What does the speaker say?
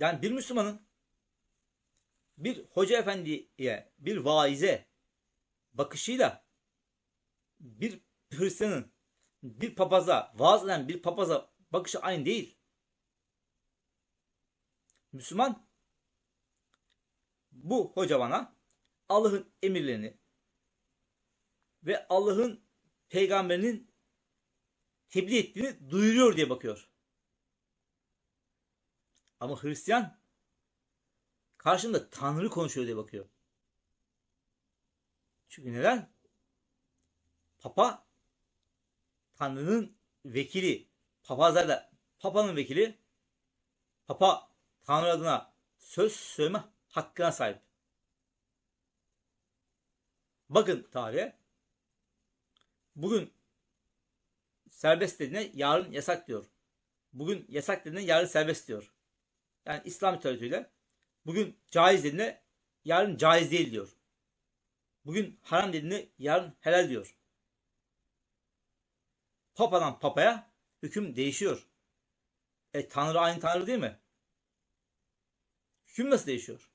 Yani bir Müslümanın bir hoca efendiye, bir vaize bakışıyla bir Hristiyanın bir papaza, vaaz eden bir papaza bakışı aynı değil. Müslüman bu hoca bana Allah'ın emirlerini ve Allah'ın peygamberinin tebliğ ettiğini duyuruyor diye bakıyor. Ama Hristiyan karşında Tanrı konuşuyor diye bakıyor. Çünkü neden? Papa Tanrı'nın vekili. Papazlar da Papa'nın vekili. Papa Tanrı adına söz söyleme hakkına sahip. Bakın tarihe. Bugün serbest dediğine yarın yasak diyor. Bugün yasak dediğine yarın serbest diyor. Yani İslam literatürüyle bugün caiz dediğine yarın caiz değil diyor. Bugün haram dediğine yarın helal diyor. Papadan papaya hüküm değişiyor. E Tanrı aynı Tanrı değil mi? Hüküm nasıl değişiyor?